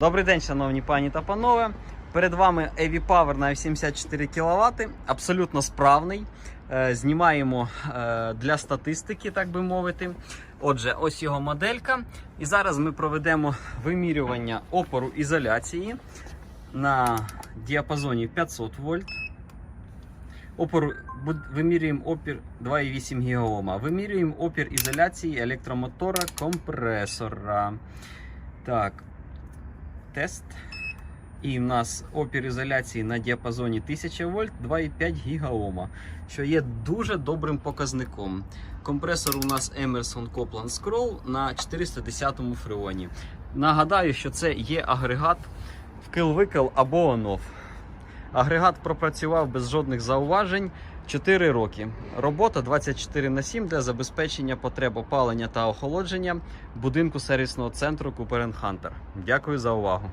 Добрий день, шановні пані та панове. Перед вами EV Power на 74 кВт, абсолютно справний. Е, Знімаємо е, для статистики, так би мовити. Отже, ось його моделька. І зараз ми проведемо вимірювання опору ізоляції на діапазоні 500 вольт. Опор, буд- вимірюємо опір 2,8 ГОм. Вимірюємо опір ізоляції електромотора компресора. Так, тест. І в нас опір ізоляції на діапазоні 1000 вольт 2,5 гігаома, що є дуже добрим показником. Компресор у нас Emerson Copland Scroll на 410 фреоні. Нагадаю, що це є агрегат в вкил-викил або on-off. Агрегат пропрацював без жодних зауважень 4 роки. Робота 24 на 7 для забезпечення потреб опалення та охолодження будинку сервісного центру Куперен Хантер. Дякую за увагу.